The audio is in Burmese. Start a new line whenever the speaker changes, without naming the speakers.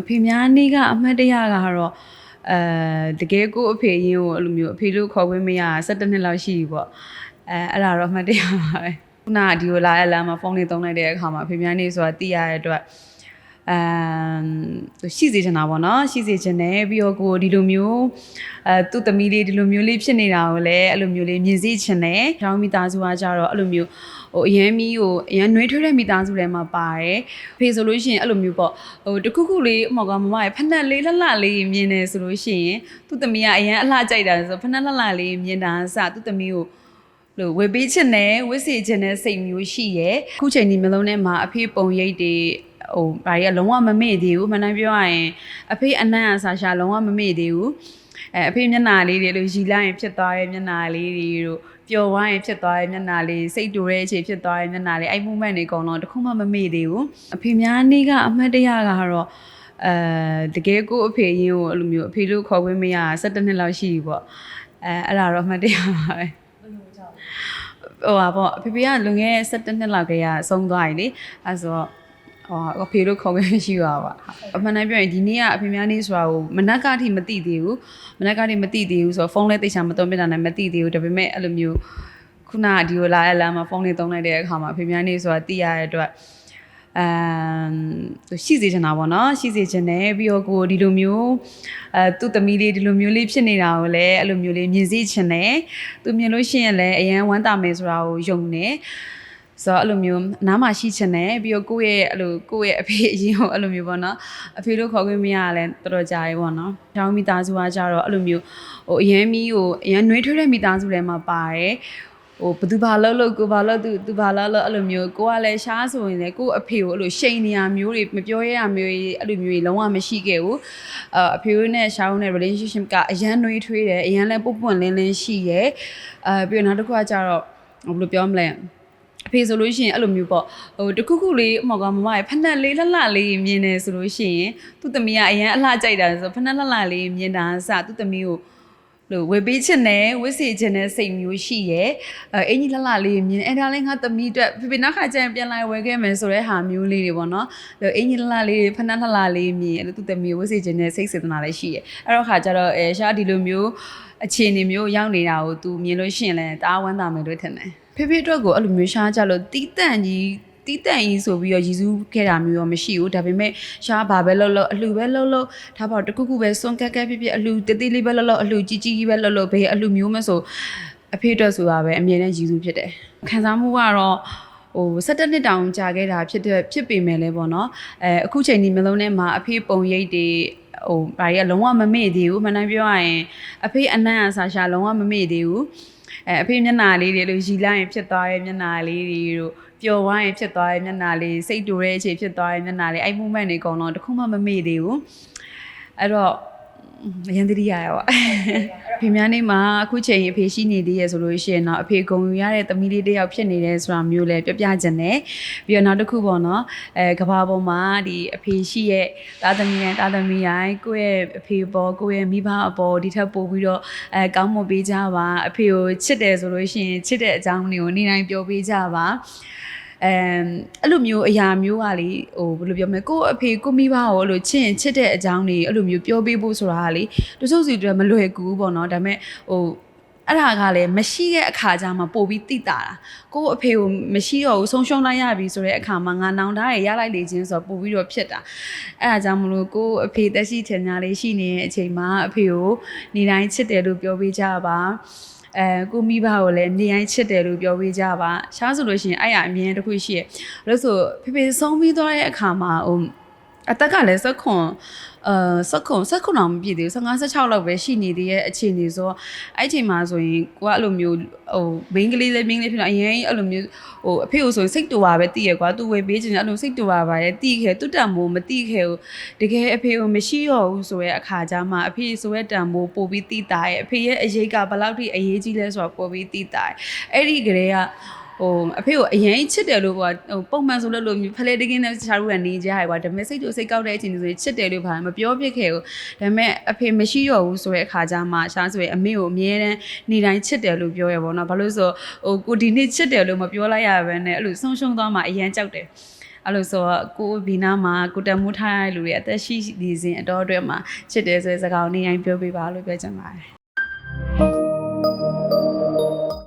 အဖေများနေကအမှတ်တရကတော့အဲတကယ်ကိုအဖေရင်ကိုအဲ့လိုမျိုးအဖေလို့ခေါ်ခွင့်မရ17နှစ်လောက်ရှိပြီပေါ့အဲအဲ့ဒါတော့အမှတ်တရပါပဲခုနကဒီကိုလာရလာမှာဖုန်းလေးသုံးလိုက်တဲ့အခါမှာအဖေများနေဆိုတာသိရတဲ့အတွက် အမ်သူရှိစေချင်တာပေါ့နော်ရှိစေချင်တယ်ပြီးတော့ကိုဒီလိုမျိုးအဲသူ့သမီးလေးဒီလိုမျိုးလေးဖြစ်နေတာကိုလည်းအဲ့လိုမျိုးလေးမြင်စေချင်တယ်။ကျောင်းမိသားစုကကြတော့အဲ့လိုမျိုးဟိုအရန်မီးကိုအရန်နှွေးထွေးတဲ့မိသားစုထဲမှာပါတယ်။ဖေဆိုလို့ရှိရင်အဲ့လိုမျိုးပေါ့ဟိုတခုခုလေးအမောကမမရဲ့ဖက်နှက်လေးလှလှလေးမြင်နေဆိုလို့ရှိရင်သူ့သမီးကအရန်အလှကြိုက်တာဆိုဖက်နှက်လှလှလေးမြင်တာအစသူ့သမီးကိုလို့ဝေပေးချင်တယ်ဝစ်စီချင်တဲ့စိတ်မျိုးရှိရယ်အခုချိန်ဒီမျိုးလုံးထဲမှာအဖေပုံရိပ်တွေ ဟိုဘာကြီးကလုံးဝမမေ့သေးဘူးမနှမ်းပြောရရင်အဖေအနံ့အဆာရှာလုံးဝမမေ့သေးဘူးအဲအဖေမျက်နှာလေးတွေလို့ရီလိုက်ရင်ဖြစ်သွားရဲ့မျက်နှာလေးတွေတို့ပျော်သွားရင်ဖြစ်သွားရဲ့မျက်နှာလေးစိတ်တူတဲ့အခြေဖြစ်သွားရဲ့မျက်နှာလေးအဲ့ moment တွေအကုန်လုံးတစ်ခုမှမမေ့သေးဘူးအဖေများနေကအမှတ်တရကတော့အဲတကယ်ကိုအဖေရင်ကိုအဲ့လိုမျိုးအဖေလို့ခေါ်ခွင့်မရ17နှစ်လောက်ရှိပြီပေါ့အဲအဲ့ဒါတော့အမှတ်တရပါပဲဟိုပါပေါ့အဖေဖေကလွန်ခဲ့တဲ့17နှစ်လောက်ကလေးကဆုံးသွားပြီလေအဲဆိုတော့ ဟောအဖေတို့ခေါ်ခွင့်ရှိပါပါအမှန်တမ်းပြောရင်ဒီနေ့ကအဖေများနေ့ဆိုတာကိုမနက်ကအထိမသိသေးဘူးမနက်ကအထိမသိသေးဘူးဆိုတော့ဖုန်းလဲတိတ်ချာမသုံးပြတာနဲ့မသိသေးဘူးဒါပေမဲ့အဲ့လိုမျိုးခုနကဒီကိုလာရလာမှာဖုန်းလေးသုံးလိုက်တဲ့အခါမှာအဖေများနေ့ဆိုတာသိရတဲ့အတွက်အမ်သူရှိစေချင်တာပေါ့နော်ရှိစေချင်တယ်ပြီးတော့ကိုဒီလိုမျိုးအဲသူ့သမီးလေးဒီလိုမျိုးလေးဖြစ်နေတာကိုလည်းအဲ့လိုမျိုးလေးမြင်စေချင်တယ်သူမြင်လို့ရှိရင်လည်းအရန်ဝမ်းသာမယ်ဆိုတာကိုယုံတယ် ဆိုတော့အဲ့လိုမျိုးအနားမှာရှိချင်တယ်ပြီးတော့ကိုယ့်ရဲ့အဲ့လိုကိုယ့်ရဲ့အဖေအရင်ကိုအဲ့လိုမျိုးပေါ့နော်အဖေလို့ခေါ်ခွင့်မရလဲတော်တော်ကြာရေပေါ့နော်။ကျောင်းမိသားစုကကြတော့အဲ့လိုမျိုးဟိုအရန်မီးကိုအရန်နှွေးထွေးတဲ့မိသားစုထဲမှာပါတယ်။ဟိုဘသူဘာလို့လို့ကိုဘာလို့သူသူဘာလို့လို့အဲ့လိုမျိုးကိုကလည်းရှားဆိုရင်လည်းကို့အဖေကိုအဲ့လိုရှိန်နေရမျိုးတွေမပြောရရမျိုးတွေအဲ့လိုမျိုးတွေလုံးဝမရှိခဲ့ဘူး။အအဖေနဲ့ရှားနဲ့ relationship ကအရန်နှွေးထွေးတယ်အရန်လည်းပုတ်ပွန့်လင်းလင်းရှိရဲ။အဲပြီးတော့နောက်တစ်ခုကကြတော့ဘယ်လိုပြောမလဲ။ အဖေဆိုလို့ရှိရင်အဲ့လိုမျိုးပေါ့ဟိုတခုခုလေးအမောကမမရဲ့ဖက်နှက်လေးလှလှလေးမြင်နေဆိုလို့ရှိရင်သူ့သမီးကအရန်အလှကြိုက်တာဆိုဖက်နှက်လှလှလေးမြင်တာအစသူ့သမီးကိုလို့ဝေပေးချင်တယ်ဝစ်စီချင်တဲ့စိတ်မျိုးရှိရဲအဲအင်ကြီးလှလှလေးမြင်အဲ့ဒါလေးငါသမီးအတွက်ဖေဖေနောက်ခါကျရင်ပြန်လာဝယ်ခဲ့မယ်ဆိုတဲ့ဟာမျိုးလေးတွေပေါ့နော်လို့အင်ကြီးလှလှလေးဖက်နှက်လှလှလေးမြင်အဲ့လိုသူ့သမီးကိုဝစ်စီချင်တဲ့စိတ်စေတနာလည်းရှိရဲအဲ့တော့ခါကျတော့အဲရှားဒီလိုမျိုးအခြေအနေမျိုးရောက်နေတာကို तू မြင်လို့ရှိရင်လည်းတအားဝမ်းသာမယ်လို့ထင်တယ် ဖေဖေအတွက်ကိုအဲ့လိုမျိုးရှားကြလို့တီးတန့်ကြီးတီးတန့်ကြီးဆိုပြီးတော့ရည်စူးခဲ့တာမျိုးရောမရှိဘူးဒါပေမဲ့ရှားဘာပဲလုပ်လို့အလှပဲလုပ်လို့ဒါပေါ့တခုခုပဲစွန့်ကက်ကက်ဖြစ်ဖြစ်အလှတေးသေးလေးပဲလုပ်လို့အလှကြီးကြီးကြီးပဲလုပ်လို့ဘေးအလှမျိုးမဆိုအဖေအတွက်ဆိုတာပဲအမြဲတမ်းရည်စူးဖြစ်တယ်ခံစားမှုကတော့ဟို17နှစ်တောင်ကြာခဲ့တာဖြစ်တဲ့ဖြစ်ပေမဲ့လည်းပေါ့နော်အဲအခုချိန်ဒီမျိုးလုံးထဲမှာအဖေပုံရိပ်တွေဟိုဘာကြီးကလုံးဝမမေ့သေးဘူးမှန်တမ်းပြောရရင်အဖေအနံ့အဆာရှာလုံးဝမမေ့သေးဘူး အဲအဖေမျက်နှာလေးတွေလို့ရီလိုက်ရင်ဖြစ်သွားရဲ့မျက်နှာလေးတွေတို့ပျော်သွားရင်ဖြစ်သွားရဲ့မျက်နှာလေးစိတ်တူတဲ့အခြေဖြစ်သွားရဲ့မျက်နှာလေးအဲ့ moment တွေအကုန်လုံးတစ်ခုမှမမေ့သေးဘူးအဲ့တော့ အရင်တတိယရပါဖေများနေမှာအခုချိန်အဖေရှိနေသေးရဆိုလို့ရှိရင်တော့အဖေဂုံယူရတဲ့သမီးလေးတစ်ယောက်ဖြစ်နေတယ်ဆိုတာမျိုးလည်းပြပြချင်တယ်ပြီးတော့နောက်တစ်ခုပေါ့နော်အဲကဘာပေါ်မှာဒီအဖေရှိရဲ့တာသမီးတိုင်းတာသမီးတိုင်းကိုယ့်ရဲ့အဖေပေါ်ကိုယ့်ရဲ့မိဘအပေါ်ဒီထက်ပိုပြီးတော့အဲကောင်းမွန်ပေးကြပါအဖေကိုချစ်တယ်ဆိုလို့ရှိရင်ချစ်တဲ့အကြောင်းတွေကိုနေ့တိုင်းပြောပေးကြပါ အဲအဲ့လိုမျိုးအရာမျိုးကလေဟိုဘယ်လိုပြောမလဲကိုယ့်အဖေကိုမိဘကိုအဲ့လိုချစ်ရင်ချစ်တဲ့အကြောင်းတွေအဲ့လိုမျိုးပြောပေးဖို့ဆိုတာကလေတချို့စီတွေမလွယ်ကူဘူးပေါ့နော်ဒါပေမဲ့ဟိုအဲ့ဒါကလည်းမရှိတဲ့အခါကျမှပို့ပြီးတိတာတာကိုယ့်အဖေကိုမရှိတော့ဘူးဆုံးရှုံးလိုက်ရပြီဆိုတဲ့အခါမှာငါနောင်တရရလိုက်လေချင်းဆိုတော့ပို့ပြီးတော့ဖြစ်တာအဲ့ဒါကြောင့်မလို့ကိုယ့်အဖေတက်ရှိထင်များလေးရှိနေတဲ့အချိန်မှာအဖေကိုနေတိုင်းချစ်တယ်လို့ပြောပေးကြပါ အဲကိုမိဘကိုလည်းနေတိုင်းချစ်တယ်လို့ပြောပေးကြပါရှားဆိုလို့ရှိရင်အဲ့ရအမြင်တစ်ခုရှိရလို့ဆိုဖေဖေဆုံးပြီးသွားတဲ့အခါမှာဟို အသက်ကလည်းစက်ခွန်အာစက်ခွန်စက်ခွန်အောင်မပြည့်သေးဘူး15 16လောက်ပဲရှိနေသေးရဲ့အခြေအနေဆိုတော့အဲ့အချိန်မှာဆိုရင်ကိုကအဲ့လိုမျိုးဟိုဘင်းကလေးလေးဘင်းကလေးဖြစ်တော့အရင်အဲ့လိုမျိုးဟိုအဖေကိုဆိုရင်စိတ်တူပါပဲတည်ရကွာသူဝေပေးချင်တယ်အဲ့လိုစိတ်တူပါပါရဲ့တည်ခဲ့သူတံမိုးမတည်ခဲ့ဘူးတကယ်အဖေကိုမရှိတော့ဘူးဆိုရဲအခါကျမှအဖေဆိုရဲတံမိုးပို့ပြီးတည်တာရဲ့အဖေရဲ့အရေးကဘယ်လောက်ထိအရေးကြီးလဲဆိုတော့ပို့ပြီးတည်တာရဲ့အဲ့ဒီကလေးက ဟိုအဖေကိုအရင်ချစ်တယ်လို့ပေါ့ဟိုပုံမှန်ဆိုလို့လို့ဖလဲတကင်းနဲ့ချားရူကနေကြရကွာဒါပေမဲ့စိတ်တူစိတ်ကောက်တဲ့အချိန်ဆိုရင်ချစ်တယ်လို့ဘာမပြောပြခဲ့ဘူးဒါပေမဲ့အဖေမရှိတော့ဘူးဆိုတဲ့အခါကျမှရှားဆိုရင်အမေကိုအမြဲတမ်းနေတိုင်းချစ်တယ်လို့ပြောရပါတော့ဘာလို့ဆိုဟိုကိုဒီနေ့ချစ်တယ်လို့မပြောလိုက်ရဘဲနဲ့အဲ့လိုဆုံးရှုံးသွားမှအရင်ကြောက်တယ်အဲ့လိုဆိုတော့ကိုဘီနာမှာကိုတမှုထားရတဲ့လူတွေအသက်ရှိနေစဉ်အတော်အတွက်မှာချစ်တယ်ဆိုတဲ့စကားကိုနေရင်ပြောပြပါလို့ပြောချင်ပါတယ်